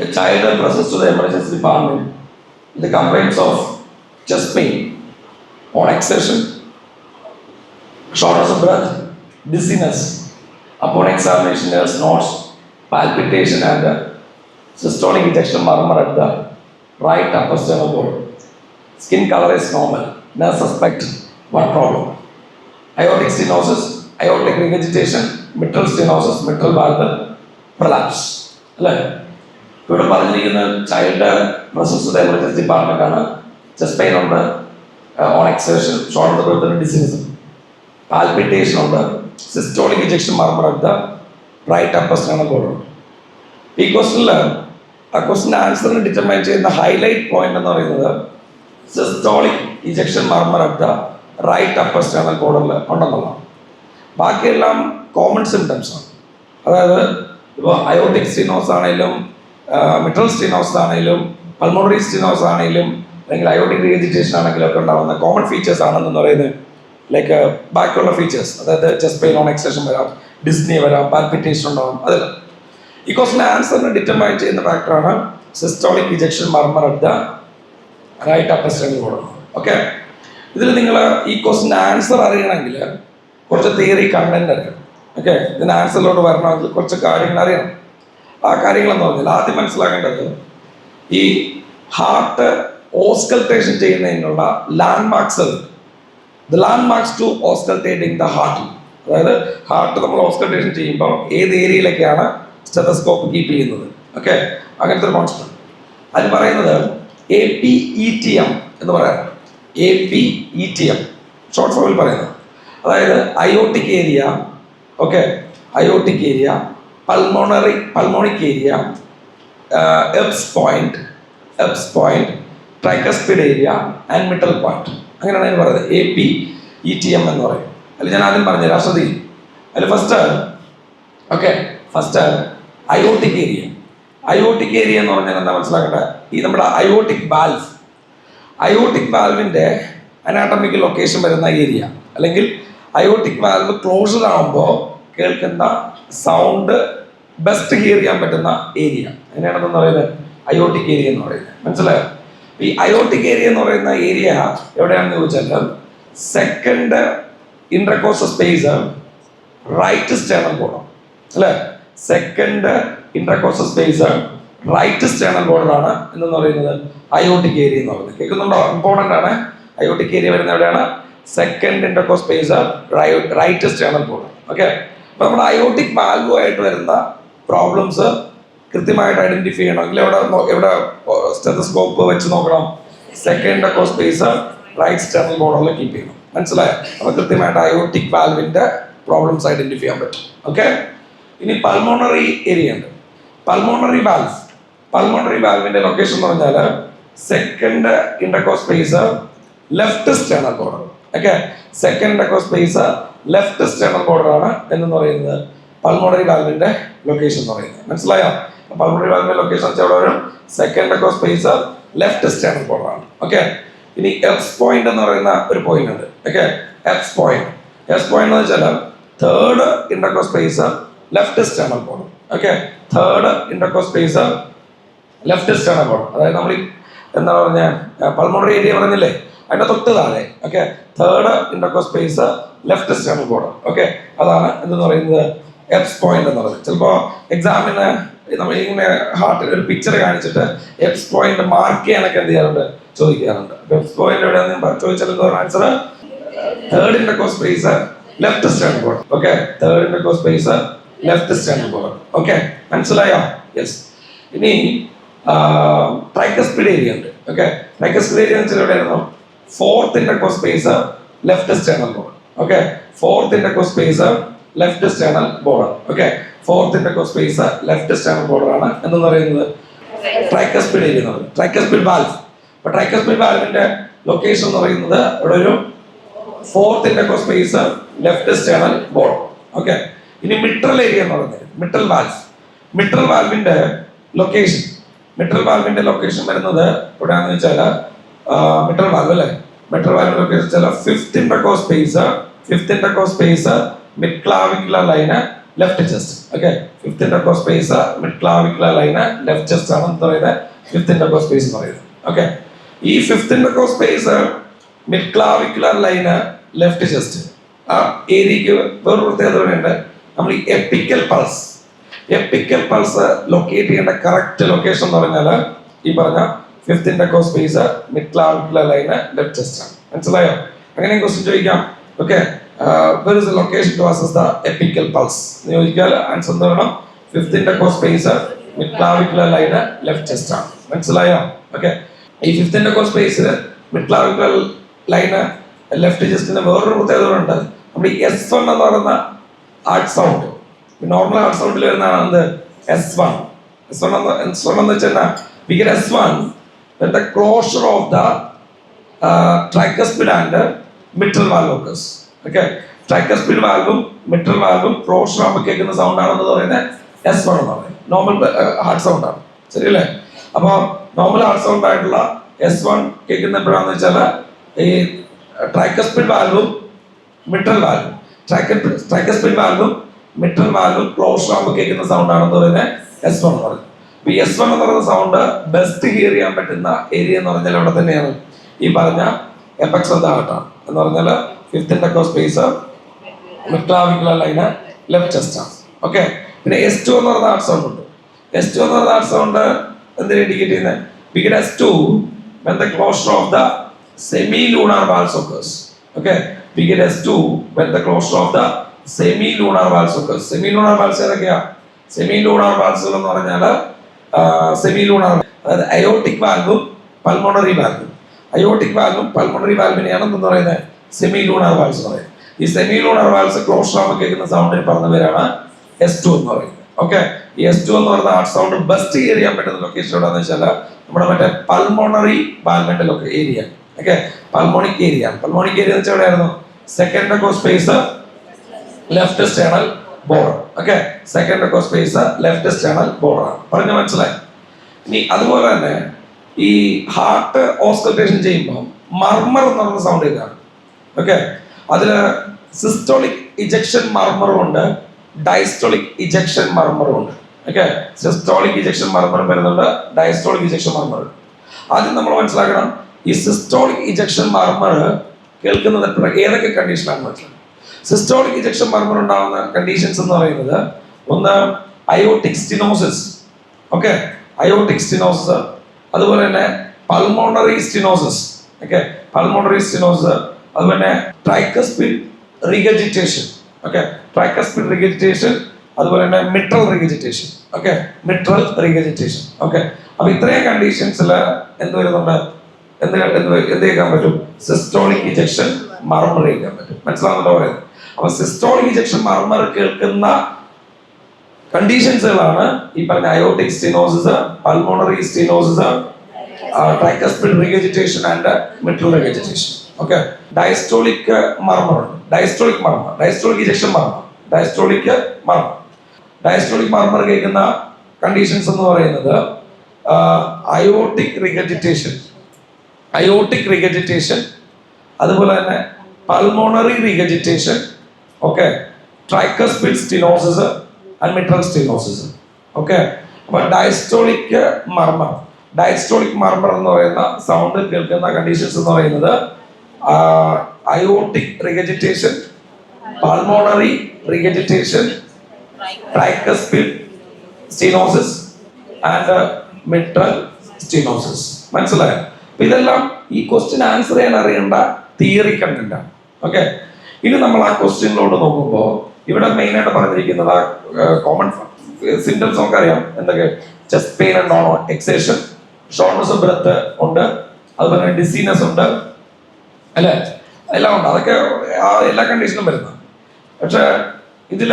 a child presents to the emergency department with the complaints of chest pain on exertion, shortness of breath, dizziness. Upon examination, there's no palpitation and the systolic ejection murmur at the right upper sternal. Skin color is normal. Nurse suspect one problem. Aortic stenosis, aortic regurgitation, mitral stenosis, mitral valve prolapse. Right? ഇവിടെ പറഞ്ഞിരിക്കുന്ന child process കുറിച്ച് department ആണ് chest pain ഉണ്ട്. On exertion short ബ്രത്തിന് disease palpitation ഉണ്ട്. Systolic injection murmur the right upper sternal border ഈ ക്വസ്റ്റിനിൽ ആ ക്വസ്റ്റിന്റെ ആൻസറിന് ഡിറ്റർമൈൻ ചെയ്യുന്ന ഹൈലൈറ്റ് പോയിന്റ് എന്ന് പറയുന്നത് systolic injection murmur right upper sternal ബോർഡറിൽ ഉണ്ടെന്നുള്ളതാണ്. ബാക്കിയെല്ലാം കോമൺ സിംറ്റംസ് ആണ്. അതായത് ഇപ്പോൾ അയോട്ടിക് സിനോസ് ആണെങ്കിലും മിട്രൽ സ്റ്റിനോസ് ആണെങ്കിലും പൾമോണറി സ്റ്റിനോസ് ആണെങ്കിലും അല്ലെങ്കിൽ അയോട്ടിക് റീജിറ്റേഷൻ ആണെങ്കിലും ഒക്കെ ഉണ്ടാകുന്ന കോമൺ ഫീച്ചേഴ്സ് ആണെന്ന് പറയുന്നത് ലൈക്ക് ബാക്കിയുള്ള ഫീച്ചേഴ്സ് അതായത് ചെസ്റ്റ് പെയിൻ ഓൺ എക്സ്റ്റേഷൻ വരാം ഡിസ്നി വരാം പാൽപിറ്റേഷൻ ഉണ്ടാവും അതെല്ലാം. ഈ ക്വസ്റ്റിന്റെ ആൻസറിനെ ഡിറ്റർമൈൻ ചെയ്യുന്ന ഫാക്ടറാണ് systolic ejection murmur at the right upper sternal border okay ഇതിൽ നിങ്ങൾ ഈ ക്വസ്റ്റിന്റെ ആൻസർ അറിയണമെങ്കിൽ കുറച്ച് തിയറി കണ്ടന്റ് അറിയണം. ഓക്കെ ഇതിന് ആൻസറിലോട്ട് വരണമെങ്കിൽ കുറച്ച് കാര്യങ്ങൾ അറിയണം. ആ കാര്യങ്ങളെന്ന് പറഞ്ഞാൽ ആദ്യം മനസ്സിലാക്കേണ്ടത് ഈ ഹാർട്ട് ഓസ്കൾട്ടേഷൻ ചെയ്യുന്നതിനുള്ള landmarks the landmarks to auscultating the heart അതായത് ഹാർട്ട് നമ്മൾ ഓസ്കൾട്ടേഷൻ ചെയ്യുമ്പോൾ ഏത് ഏരിയയിലൊക്കെയാണ് സ്റ്റെതസ്കോപ്പ് കീപ്പ് ചെയ്യുന്നത്? ഓക്കെ അങ്ങനത്തെ ഒരു കോൺസെപ്റ്റ് അതിന് പറയുന്നത് A P E T M എന്ന് പറയാം. A P E T M short ഫോമിൽ പറയുന്നത്. അതായത് aortic area okay aortic area pulmonary pulmonic area Erb's point Erb's point tricuspid area and middle point അങ്ങനെയാണ് ഞാൻ പറയുന്നത്. A P E T M എന്ന് പറയും. അതിൽ ഞാൻ ആദ്യം പറഞ്ഞുതരാം. ശ്രദ്ധിക്കും. അല്ല first okay first aortic area aortic area എന്ന് പറഞ്ഞാൽ എന്താ മനസ്സിലാക്കേണ്ടത്? ഈ നമ്മുടെ അയോട്ടിക് ബാൽവ് അയോട്ടിക് ബാൽവിന്റെ അനാട്ടമിക്കൽ ലൊക്കേഷൻ വരുന്ന ഏരിയ അല്ലെങ്കിൽ അയോട്ടിക് വാൽവ് ക്ലോസ്ഡ് ആകുമ്പോൾ കേൾക്കുന്ന സൗണ്ട് ബെസ്റ്റ് ഹിയർ ചെയ്യാൻ പറ്റുന്ന ഏരിയ എങ്ങനെയാണെന്ന് പറയുന്നത്? അയോട്ടിക് ഏരിയ എന്ന് പറയുന്നത്. മനസ്സിലായോ? ഈ അയോട്ടിക് ഏരിയ എന്ന് പറയുന്ന ഏരിയ എവിടെയാണെന്ന് ചോദിച്ചാൽ second intercostal space right sternal border അല്ലേ? Second intercostal space right sternal border ആണ് എന്ന് പറയുന്നത് അയോട്ടിക് ഏരിയ എന്ന് പറയുന്നത്. കേൾക്കുന്നുണ്ടോ? ഇമ്പോർട്ടന്റ് ആണ്. അയോട്ടിക് ഏരിയ വരുന്ന എവിടെയാണ്? Second intercostal space right sternal border okay അപ്പോൾ നമ്മുടെ അയോട്ടിക് ആയിട്ട് വരുന്ന പ്രോബ്ലംസ് കൃത്യമായിട്ട് ഐഡന്റിഫൈ ചെയ്യണം. അല്ലെങ്കിൽ എവിടെ എവിടെ സ്റ്റെതസ്കോപ്പ് വെച്ച് നോക്കണം. സെക്കൻഡ് ഒക്കെ സ്പേസ് റൈറ്റ് സ്റ്റേണൽ ബോർഡറിൽ കീപ്പ് ചെയ്യണം. മനസ്സിലായോ? അപ്പോൾ കൃത്യമായിട്ട് അയോട്ടിക് വാൽവിന്റെ പ്രോബ്ലംസ് ഐഡന്റിഫൈ ചെയ്യാൻ പറ്റും. ഓക്കെ ഇനി പൾമോണറി ഏരിയ ഉണ്ട്. പൾമോണറി വാൽവ് പൾമോണറി വാൽവിന്റെ ലൊക്കേഷൻ എന്ന് പറഞ്ഞാൽ സെക്കൻഡ് ഇൻഡക്കോ space left sternal border okay second ഇൻഡക്കോ സ്പേസ് ലെഫ്റ്റ് സ്റ്റേണൽ ബോർഡർ ആണ് എന്ന് പറയുന്നത്? പൾമോണറി വാൽവിന്റെ ലൊക്കേഷൻ എന്ന് പറയുന്നത്. മനസ്സിലായോ? പൾമോണറി വാൽവിന്റെ ലൊക്കേഷൻ വെച്ചാൽ അവിടെ വരും സെക്കൻഡ് ഒക്കെ space left sternal border okay ഇനി എഫ്സ് പോയിന്റ് എന്ന് പറയുന്ന ഒരു പോയിന്റ് ഉണ്ട്. Okay X point F point എന്ന് വെച്ചാൽ തേർഡ് ഇൻഡക്കോ space left sternal border okay third ഇൻഡക്കോ സ്പേസ് ലെഫ്റ്റ് സ്റ്റേണൽ ബോർഡർ അതായത് നമ്മൾ എന്താ പറഞ്ഞ പൾമോണറി ഏരിയ പറഞ്ഞില്ലേ? അതിന്റെ തൊട്ട് താഴെ. Okay third ഇൻഡക്കോ space left sternal border okay അതാണ് എന്തെന്ന് പറയുന്നത്? എപ്സ് പോയിന്റ് എന്ന് പറയുന്നത് ചിലപ്പോൾ എക്സാമിന് നമ്മൾ ഇങ്ങനെ ഹാർട്ടിൽ ഒരു പിക്ചർ കാണിച്ചിട്ട് എപ്സ് പോയിന്റ് മാർക്ക് ചെയ്യാനൊക്കെ എന്ത് ചെയ്യാറുണ്ട്? ചോദിക്കാറുണ്ട്. എപ്സ് പോയിന്റ് എവിടെയാണെന്ന് ചോദിച്ചാൽ എന്താ answer തേർഡിന്റെ co space left stand board okay third co space left stand board okay മനസ്സിലായോ? യെസ് ഇനി ട്രൈക്കസ്പിഡ് ഏരിയ ഉണ്ട്. ഓക്കെ ട്രൈക്കസ്പിഡ് ഏരിയ എന്ന് വെച്ചാൽ എവിടെയായിരുന്നു? Fourth co space left stand board okay fourth co space left sternal border okay fourth ഇൻഡക്കോ space left sternal border ആണ്. എന്ന് പറയുന്നത്? Tricuspid പറയുന്നത് ട്രൈക്കസ്പിഡ് വാൽവ് അപ്പൊ ട്രൈക്കസ്പിഡ് വാൽവിന്റെ ലൊക്കേഷൻ എന്ന് പറയുന്നത് ഇവിടെ ഒരു fourth ഇൻഡക്കോ space left sternal border okay ഇനി മിട്രൽ ഏരിയ എന്ന് പറയുന്നത് മിട്രൽ വാൽവ് മിട്രൽ വാൽവിന്റെ ലൊക്കേഷൻ മിട്രൽ വാൽവിന്റെ ലൊക്കേഷൻ വരുന്നത് എവിടെയാണെന്ന് വെച്ചാൽ മിട്രൽ വാൽവ് അല്ലേ? മിട്രൽ വാൽവിന്റെ ലൊക്കേഷൻ വെച്ചാൽ ഫിഫ്ത്തിന്റെ കോ സ്പേസ് ഫിഫ്ത്തിന്റെ കോ space mid clavicular line left chest okay fifth intercostal space mid clavicular line left chest ആണ് എന്താ പറയുന്നത്. ഫിഫ്ത് ഇൻഡർകോ സ്പേസ് എന്ന് പറയുന്നത്. ഓക്കെ ഈ fifth intercostal space mid clavicular line left chest ആ ഏരിയക്ക് വേറൊരു പ്രത്യേകത കൂടിയുണ്ട് നമ്മൾ ഈ apical pulse apical pulse locate ചെയ്യേണ്ട കറക്റ്റ് ലൊക്കേഷൻ എന്ന് പറഞ്ഞാൽ ഈ പറഞ്ഞ fifth intercostal space mid clavicular line left chest ആണ്. മനസ്സിലായോ? അങ്ങനെ ക്വസ്റ്റ്യൻ ചോദിക്കാം. Okay where location to assess the apical pulse എന്ന് ചോദിച്ചാൽ ആൻസർ എന്ന് പറയണം ഫിഫ്ത് കോ space midclavicular line left chest ആണ് മനസ്സിലായോ? ഓക്കെ ഈ ഫിഫ്ത് കോ സ്പേസിൽ മിഡ്ലാവിക്കുലർ ലൈന് ലെഫ്റ്റ് ചെസ്റ്റിന് വേറൊരു പ്രത്യേകത ഉണ്ട്. നമ്മുടെ എസ് വൺ എന്ന് പറയുന്ന ആർട്ട് സൗണ്ട് നോർമൽ ആർട്ട് സൗണ്ടിൽ വരുന്നതാണ് എന്ത്? എസ് വൺ എസ് വൺ എന്ന് എസ് വൺ എന്ന് വെച്ചാൽ V S one the closure of the tricuspid and mitral വാൽവോക്കസ് okay tricuspid വാൽവും മിറ്റർ വാൽവും ക്ലോഷർ ആകുമ്പോൾ കേൾക്കുന്ന സൗണ്ട് ആണെന്ന് പറയുന്നത് എസ് വൺ എന്ന് പറയുന്നത് നോർമൽ ഹാർട്ട് സൗണ്ട് ആണ്. ശരിയല്ലേ? അപ്പോൾ നോർമൽ ഹാർട്ട് സൗണ്ട് ആയിട്ടുള്ള എസ് വൺ കേൾക്കുന്ന എപ്പോഴാണെന്ന് വെച്ചാൽ ഈ ട്രൈക്കസ്പിഡ് വാൽവും മിട്രൽ വാൽവും ട്രൈക്കസ്പിഡ് വാൽവും മിട്രൽ വാൽവും ക്ലോസ് ആകുമ്പോൾ കേൾക്കുന്ന സൗണ്ട് ആണെന്ന് പറയുന്നത് എസ് വൺ എന്ന് പറയുന്നത് അപ്പൊ എസ് വൺ എന്ന് പറയുന്ന സൗണ്ട് ബെസ്റ്റ് ഹിയർ ചെയ്യാൻ പറ്റുന്ന ഏരിയ എന്ന് പറഞ്ഞാൽ ഇവിടെ തന്നെയാണ്. ഈ പറഞ്ഞ എഫക്സ് ഓഫ് ദ ഹാർട്ടാണ് എന്ന് പറഞ്ഞാൽ fifth ഇൻഡക്കോ space midclavicular line left chest ആണ് ഓക്കെ പിന്നെ എസ് ടു എന്ന് പറഞ്ഞ ഹാർട്ട് സൗണ്ട് ഉണ്ട്. എസ് ടു എന്ന് പറഞ്ഞ ഹാർട്ട് സൗണ്ട് എന്തിനാ ഇൻഡിക്കേറ്റ് ചെയ്യുന്നത് begin S two when the closure of the semi-lunar valves occurs. Okay, we get S2 when the closure of the semi-lunar valves occurs. Semi-lunar valves ഏതൊക്കെയാ? സെമി-lunar valves എന്ന് പറഞ്ഞാൽ semilunar അതായത് aortic വാൽവും pulmonary വാൽവും aortic വാൽവും pulmonary വാൽവിനെയാണ് എന്ന് പറയുന്നത് സെമി-lunar വാൽസ് എന്ന് പറയും. ഈ സെമി ലൂണർ വാൽസ് ക്ലോഷർ ആകുമ്പോൾ കേൾക്കുന്ന സൗണ്ടിന് പറഞ്ഞ പേരാണ് എസ് ടു എന്ന് പറയുന്നത്. ഓക്കെ ഈ എസ് ടു എന്ന് പറയുന്ന ആർട്ട് സൗണ്ട് ബെസ്റ്റ് ഹിയർ ചെയ്യാൻ പറ്റുന്ന ലൊക്കേഷൻ എവിടെയാണെന്ന് വെച്ചാൽ നമ്മുടെ മറ്റേ പൾമോണറി വാൽവിന്റെ ലൊക്കെ area okay pulmonic area pulmonic area എന്ന് വെച്ചാൽ എവിടെയായിരുന്നു? സെക്കൻഡ് ഒക്കെ space left sternal border okay second ഒക്കെ സ്പേസ് ലെഫ്റ്റ് സ്റ്റേണൽ ആണ് പറഞ്ഞു മനസ്സിലായി? ഇനി അതുപോലെ തന്നെ ഈ ഹാർട്ട് ഓസ്കൾട്ടേഷൻ ചെയ്യുമ്പോൾ മർമർ എന്ന് പറയുന്ന സൗണ്ട് കേൾക്കാം. ഓക്കെ അതിൽ സിസ്റ്റോളിക് ഇജക്ഷൻ മർമറും ഉണ്ട് ഡയസ്റ്റോളിക് ഇജക്ഷൻ മർമറും ഉണ്ട്. ഓക്കെ സിസ്റ്റോളിക് ഇജക്ഷൻ മർമറും വരുന്നുണ്ട് ഡയസ്റ്റോളിക് ഇജക്ഷൻ മർമർ ആദ്യം നമ്മൾ മനസ്സിലാക്കണം ഈ സിസ്റ്റോളിക് ഇജക്ഷൻ മർമർ കേൾക്കുന്നത് ഏതൊക്കെ കണ്ടീഷനാണ് മനസ്സിലാക്കുന്നത് സിസ്റ്റോളിക് ഇജക്ഷൻ മർമർ ഉണ്ടാകുന്ന കണ്ടീഷൻസ് എന്ന് പറയുന്നത് ഒന്ന് aortic stenosis okay aortic stenosis അതുപോലെ തന്നെ pulmonary stenosis okay pulmonary stenosis അതുപോലെ tricuspid regurgitation okay tricuspid regurgitation അതുപോലെ തന്നെ mitral regurgitation okay mitral regurgitation okay അപ്പൊ ഇത്രയും കണ്ടീഷൻസിൽ എന്ത് വരുന്നുണ്ട്? എന്ത് എന്ത് കേൾക്കാൻ പറ്റും? സിസ്റ്റോളിക് ഇജക്ഷൻ മർമർ കേൾക്കാൻ പറ്റും. മനസ്സിലാവുന്നുണ്ടോ പറയുന്നത്? അപ്പൊ സിസ്റ്റോളിക് ഇജക്ഷൻ മർമർ കേൾക്കുന്ന കണ്ടീഷൻസുകളാണ് ഈ പറഞ്ഞ aortic stenosis pulmonary stenosis tricuspid regurgitation and mitral regurgitation okay diastolic murmur diastolic murmur diastolic ejection murmur diastolic murmur diastolic murmur കേൾക്കുന്ന കണ്ടീഷൻസ് എന്ന് പറയുന്നത് അയോട്ടിക് റിഗറ്റിറ്റേഷൻ അയോട്ടിക് റിഗറ്റിറ്റേഷൻ അതുപോലെ തന്നെ pulmonary regurgitation okay tricuspid stenosis and mitral stenosis okay അപ്പൊ diastolic murmur diastolic murmur എന്ന് പറയുന്ന sound കേൾക്കുന്ന conditions എന്ന് പറയുന്നത് aortic regurgitation pulmonary regurgitation tricuspid stenosis and mitral stenosis മനസ്സിലായോ? ഇതെല്ലാം ഈ ക്വസ്റ്റ്യൻ ആൻസർ ചെയ്യാൻ അറിയേണ്ട തിയറി കണ്ടന്റ് ആണ്. ഓക്കെ ഇനി നമ്മൾ ആ ക്വസ്റ്റ്യനിലോട്ട് നോക്കുമ്പോൾ ഇവിടെ മെയിൻ ആയിട്ട് പറഞ്ഞിരിക്കുന്നത് കോമൺ സിംറ്റംസ് നമുക്കറിയാം. എന്തൊക്കെ? Chest pain and on exertion shortness breath ഉണ്ട്. അതുപോലെ ഡിസീനസ് ഉണ്ട്. അല്ലേ? എല്ലാം ഉണ്ട്. അതൊക്കെ ആ എല്ലാ കണ്ടീഷനും വരുന്ന. പക്ഷെ ഇതിൽ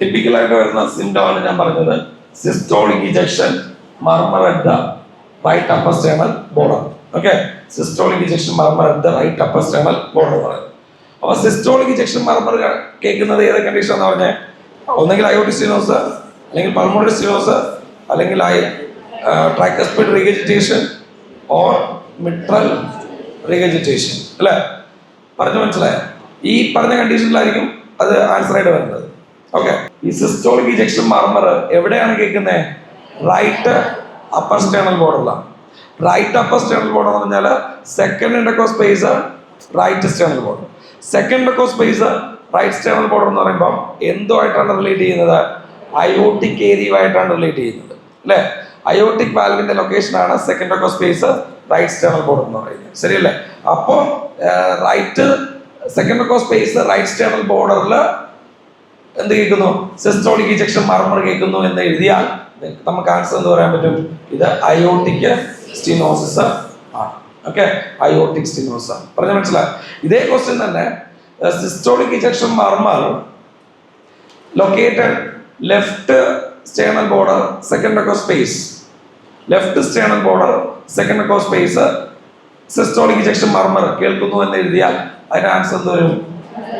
ടിപ്പിക്കലായിട്ട് വരുന്ന സിംറ്റമാണ് ഞാൻ പറഞ്ഞത്. Systolic ejection murmur the right upper sternal border okay systolic ejection murmur the right upper sternal border പറയുന്നത് അപ്പൊ സിസ്റ്റോളിക് ഇജക്ഷൻ മർമർ കേൾക്കുന്നത് ഏത് കണ്ടീഷൻ എന്ന് പറഞ്ഞാൽ ഒന്നെങ്കിൽ അയോട്ടിസ്റ്റിനോസ് അല്ലെങ്കിൽ പൾമോണറി സ്റ്റിനോസ് അല്ലെങ്കിൽ tricuspid regurgitation or mitral regurgitation അല്ലേ? പറഞ്ഞു മനസ്സിലായ? ഈ പറഞ്ഞ കണ്ടീഷനിലായിരിക്കും അത് ആൻസർ ആയിട്ട് വരുന്നത്. ഓക്കെ ഈ സിസ്റ്റോളിക് ഇജക്ഷൻ മർമർ എവിടെയാണ് കേൾക്കുന്നത് റൈറ്റ് അപ്പർ സ്റ്റേണൽ ബോർഡറിലാണ് റൈറ്റ് അപ്പർ സ്റ്റേണൽ ബോർഡർ എന്ന് പറഞ്ഞാൽ second ഇൻഡക്കോ space right sternal border second ഇൻഡക്കോ space right sternal border എന്ന് പറയുമ്പോൾ എന്തോ എന്തുമായിട്ടാണ് റിലേറ്റ് ചെയ്യുന്നത്? അയോട്ടിക് ഏരിയയുമായിട്ടാണ് റിലേറ്റ് ചെയ്യുന്നത്. അല്ലേ? അയോട്ടിക് വാൽവിന്റെ ലൊക്കേഷനാണ് സെക്കൻഡ് ഇൻഡക്കോ സ്പേസ് റൈറ്റ് സ്റ്റേണൽ ബോർഡർ എന്ന് പറയുന്നത്. ശരിയല്ലേ? അപ്പോൾ റൈറ്റ് സെക്കൻഡ് ഒക്കെ സ്പേസ് റൈറ്റ് സ്റ്റേണൽ ബോർഡറിൽ എന്ത് കേൾക്കുന്നു? സിസ്റ്റോളിക് ഇജക്ഷൻ മർമർ കേൾക്കുന്നു എന്ന് എഴുതിയാൽ നമുക്ക് ആൻസർ എന്ന് പറയാൻ പറ്റും? ഇത് അയോട്ടിക് സ്റ്റിനോസിസ് ആണ്. ഓക്കെ അയോട്ടിക് സ്റ്റിനോസിസ് ആണ്. പറഞ്ഞ മനസ്സിലായി? ഇതേ ക്വസ്റ്റ്യൻ തന്നെ systolic ejection murmur located left sternal border second echo space. Left sternal border second echo space systolic ejection murmur കേൾക്കുന്നു എന്ന് എഴുതിയാൽ അതിന് ആൻസർ എന്ത് വരും?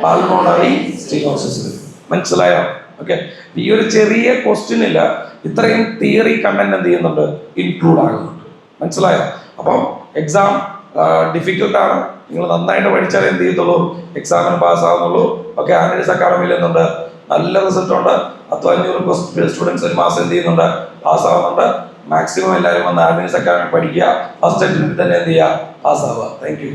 പാൽമോണറി സ്റ്റീനോസിസ് മനസ്സിലായോ? ഓക്കെ ഈ ഒരു ചെറിയ ക്വസ്റ്റ്യനിൽ ഇത്രയും തിയറി കണ്ടന്റ് എന്ത് ചെയ്യുന്നുണ്ട്? ഇൻക്ലൂഡ് ആകുന്നുണ്ട്. മനസ്സിലായോ? അപ്പം എക്സാം ഡിഫിക്കൽട്ടാണ് നിങ്ങൾ നന്നായിട്ട് പഠിച്ചാലേ എന്ത് ചെയ്യത്തുള്ളൂ? എക്സാമിന് പാസ്സാവുന്നുള്ളൂ ഓക്കെ ആനലിസ് അക്കാഡമിയിൽ എന്തുണ്ട് നല്ല റിസൾട്ട് ഉണ്ട്. പത്തോ അഞ്ഞൂറ് സ്റ്റുഡൻസ് ഒരു മാസം എന്ത് ചെയ്യുന്നുണ്ട്? പാസ്സാവുന്നുണ്ട് മാക്സിമം എല്ലാവരും വന്ന് ആനലിസ് അക്കാഡമി പഠിക്കുക. ഫസ്റ്റ് അറ്റംപ്റ്റിൽ തന്നെ എന്ത് ചെയ്യുക? പാസ്സാവുക താങ്ക് യു